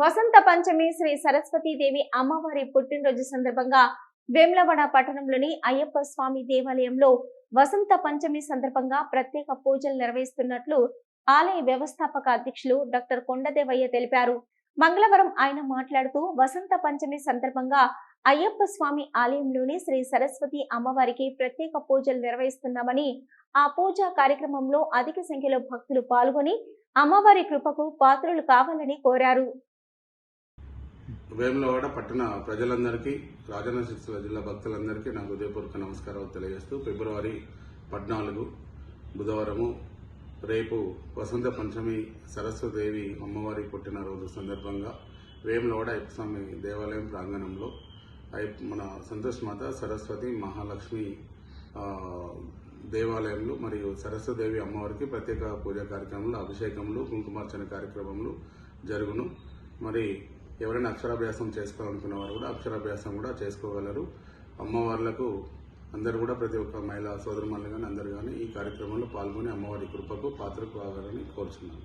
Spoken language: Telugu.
వసంత పంచమి శ్రీ సరస్వతీదేవి అమ్మవారి పుట్టినరోజు సందర్భంగా వేమ్లవాడ పట్టణంలోని అయ్యప్ప స్వామి దేవాలయంలో వసంత పంచమి సందర్భంగా ప్రత్యేక పూజలు నిర్వహిస్తున్నట్లు ఆలయ వ్యవస్థాపక అధ్యక్షులు డాక్టర్ కొండదేవయ్య తెలిపారు. మంగళవారం ఆయన మాట్లాడుతూ వసంత పంచమి సందర్భంగా అయ్యప్ప స్వామి ఆలయంలోని శ్రీ సరస్వతి అమ్మవారికి ప్రత్యేక పూజలు నిర్వహిస్తున్నామని ఆ పూజా కార్యక్రమంలో అధిక సంఖ్యలో భక్తులు పాల్గొని అమ్మవారి కృపకు పాత్రులు కావాలని కోరారు. వేములవాడ పట్టణ ప్రజలందరికీ రాజన్న సిరిసిల్ల జిల్లా భక్తులందరికీ నా హృదయపూర్వక నమస్కారాలు తెలియజేస్తూ ఫిబ్రవరి పద్నాలుగు బుధవారము రేపు వసంత పంచమి సరస్వదేవి అమ్మవారి పుట్టినరోజు సందర్భంగా వేములవాడ అయ్యప్ప స్వామి దేవాలయం ప్రాంగణంలో మన సంతోష్ మాత సరస్వతి మహాలక్ష్మి దేవాలయంలో మరియు సరస్వదేవి అమ్మవారికి ప్రత్యేక పూజా కార్యక్రమంలో అభిషేకములు కుంకుమార్చన కార్యక్రమములు జరుగును. మరి ఎవరైనా అక్షరాభ్యాసం చేసుకోవాలనుకున్న వారు కూడా అక్షరాభ్యాసం కూడా చేసుకోగలరు. అమ్మవార్లకు అందరూ కూడా ప్రతి ఒక్క మహిళా సోదరుమల్లు కానీ అందరూ కానీ ఈ కార్యక్రమంలో పాల్గొని అమ్మవారి కృపకు పాత్రకు కావాలని కోరుచున్నాను.